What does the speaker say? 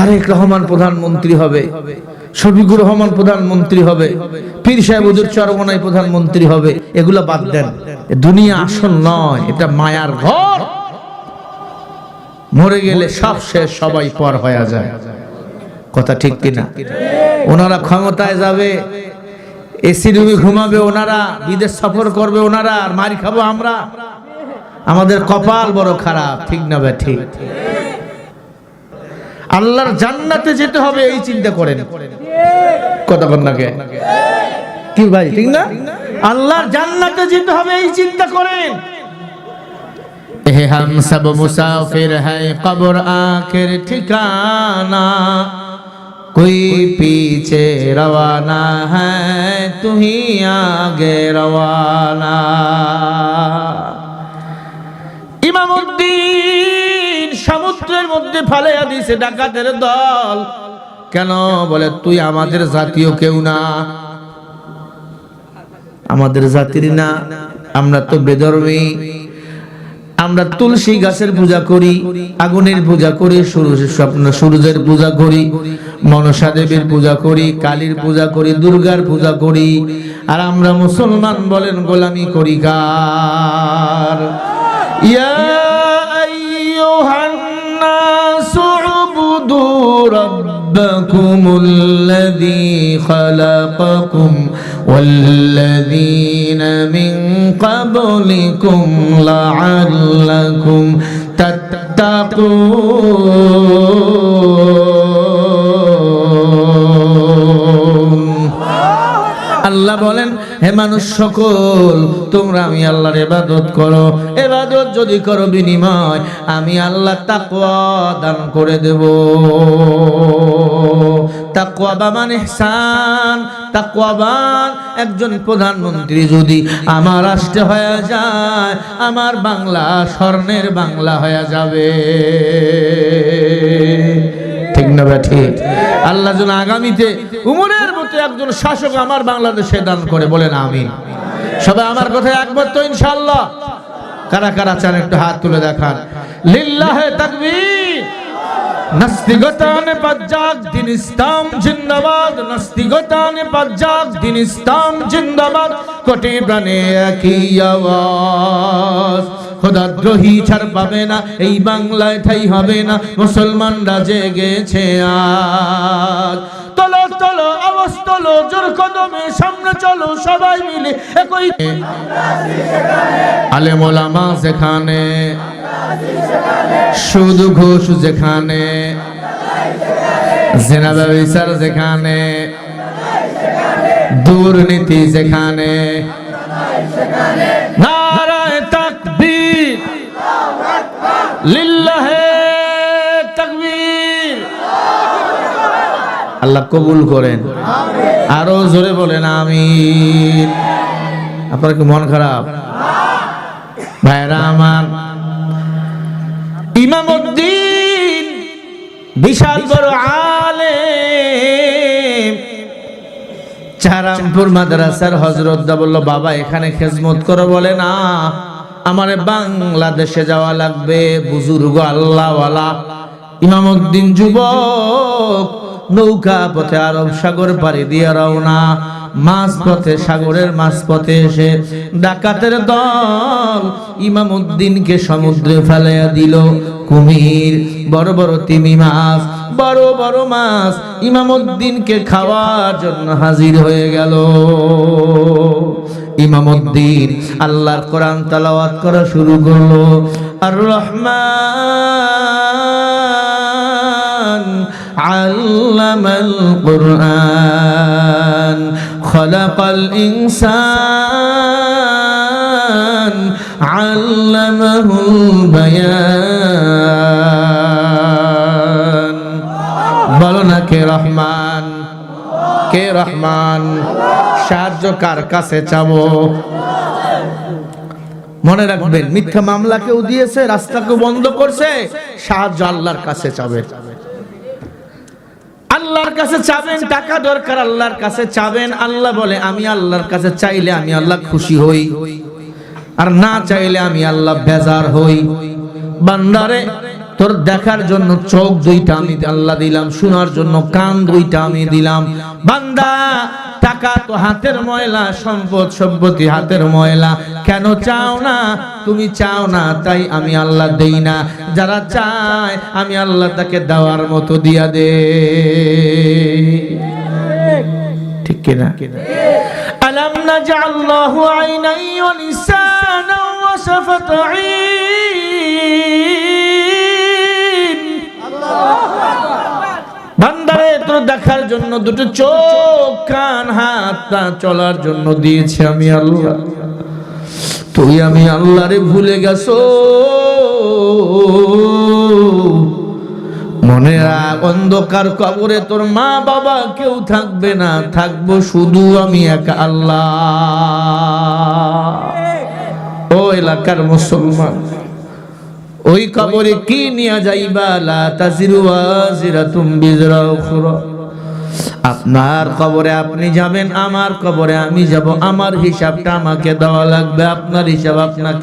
তারেক রহমান প্রধানমন্ত্রী হবে, শফিকুর রহমান প্রধানমন্ত্রী হবে, পীর সাহেব উজুর চরমনাই প্রধানমন্ত্রী হবে, এগুলো বাদ দেন। দুনিয়া আসল নয়, এটা মায়ার ঘর। মরে গেলে সব শেষ, সবাই পর হয়ে যায়। কথা ঠিক কিনা? ওনারা ক্ষমতায় যাবে, এসি রুমে ঘুমাবে ওনারা, বিদেশ সফর করবে ওনারা, আর মারি খাব আমরা। আমাদের কপাল বড় খারাপ, ঠিক না বে, ঠিক? আল্লাহর জান্নাতে যেতে হবে এই চিন্তা করেন। কথা কন্যাকে কি? ভাই, ঠিক না? আল্লাহর জান্নাতে যেতে হবে এই চিন্তা করেন। হে হাম সব মুসাফির কবর আখের ঠিকানা সমুদ্রের মধ্যে ফালাইয়া দিছে ডাকাতের দল। কেন? বলে, তুই আমাদের জাতীয় কেউ না। আমাদের জাতির না। আমরা তো বেধর্মী। আমরা তুলসী গাছের পূজা করি, আগুনের পূজা করি স্বপ্ন, সূর্যের পূজা করি, মনসা দেবীর পূজা করি, কালীর পূজা করি, দুর্গার পূজা করি। আর আমরা মুসলমান বলেন গোলামি করি কার? ইয়া ربكم الذي خلقكم والذين من قبلكم لعلكم تتقون আল্লাহ বলেন হে মানুষ সকল তোমরা আমি আল্লাহর ইবাদত করো। এবাদত যদি করো বিনিময়, আমি আল্লাহ তাকওয়া দান করে দেব। তাকওয়া বামান ইহসান তাকওয়াবান একজন প্রধানমন্ত্রী যদি আমার রাষ্ট্রে হয়ে যায়, আমার বাংলা স্বর্ণের বাংলা হয়ে যাবে। ঠিক না আল্লাহ যেন আগামীতে উমরের মতো একজন শাসক আমার বাংলাদেশে দান করে বলেন আমি সবাই আমার কথা একবার তো ইনশাল্লাহ কারা কারা চান একটু হাত তুলে দেখান। লিল্লাহে তাকবীর। নাস্তিকতানে পাজ্জাক দিন ইসলাম জিন্দাবাদ। নাস্তিকতানে পাজ্জাক দিন ইসলাম জিন্দাবাদ। কোটি প্রাণে একই আওয়াজ। খোদাদ্রোহী ছাড় পাবে না, এই বাংলায় ঠাই হবে না। মুসলমানরা জেগেছে আজ। চলো চলো আওয়াজ চলো জোর কদমে সামনে চলো সবাই মিলে। একই আলেম ওলামা যেখানে শুধু ঘোষ যেখানে জেনা ব্যবসার যেখানে দুর্নীতি যেখানে নারায় তাকবীর। লিল্লাহে তাকবীর আল্লাহ কবুল করেন। আরও জোরে বলেন, আমিন। আপনার কি মন খারাপ? ভাইরা আমার ইমামউদ্দিন বিশাল বড় আলেম। চারামপুর মাদ্রাসার হজরত দা বলল, বাবা, এখানে খেজমত করো, বলে, না, আমারে বাংলাদেশে যাওয়া লাগবে, বুজুর্গ আল্লাহওয়ালা। ইমামউদ্দিন যুবক নৌকা পথে আরব সাগর পাড়ি দিয়ে রওনা। মাছ পথে সাগরের মাছ পথে এসে ডাকাতের দল ইমামউদ্দিনকে সমুদ্রে ফেলাইয়া দিল। কুমির, বড় বড় তিমি মাছ, বড় বড় মাছ ইমামউদ্দিনকে খাওয়ার জন্য হাজির হয়ে গেল। ইমামউদ্দিন আল্লাহর কোরআন তালাওয়াত করা শুরু করল। আর রহমান علم القرآن خلق الإنسان علمه البيان বলো না কে রহমান কে রহমান সাহায্য কার কাছে চাবো মনে রাখবেন মিথ্যা মামলা কেউ দিয়েছে রাস্তাকে বন্ধ করছে সাহায্য আল্লাহর কাছে চাবে আল্লাহর কাছে চাবেন, টাকা দরকার, আল্লাহর কাছে চাবেন। আল্লাহ বলে, আমি আল্লাহর কাছে চাইলে আমি আল্লাহ খুশি হই। আর না চাইলে আমি আল্লাহ বেজার হই। বান্দারে, তোর দেখার জন্য চোখ দুইটা আমি আল্লাহ দিলাম, শোনার জন্য কান দুইটা আমি দিলাম। বান্দা টাকা তো হাতের ময়লা সম্পদ সম্পত্তি হাতের ময়লা। কেন চাও না? তুমি চাও না তাই আমি আল্লাহ দেই না। যারা চায় আমি আল্লাহ তাকে দেওয়ার মতো দিয়া দে। ঠিক কিনা? আলাম না যা আল্লাহ আইনাই ও নিসানা ওয়া শাফাতাইন দেখার জন্য দুটো চোখ, কান, হাত, পা চলার জন্য দিয়েছি আমি আল্লাহ। তুই আমি আল্লাহরে ভুলে গেছো। মনে অন্ধকার কবরে তোর মা বাবা কেউ থাকবে না, থাকব শুধু আমি একা আল্লাহ। ও এলাকার মুসলমান ওই কবরে কি নিয়ে যাইবা? লা তাজিরু ওয়াজিরাতুম বিজরা উখরা। আপনার কবরে আপনি যাবেন, আমার কবরে আমি যাব। আমার হিসাবটা আমাকে দেওয়া লাগবে, আপনার হিসাব আপনাকে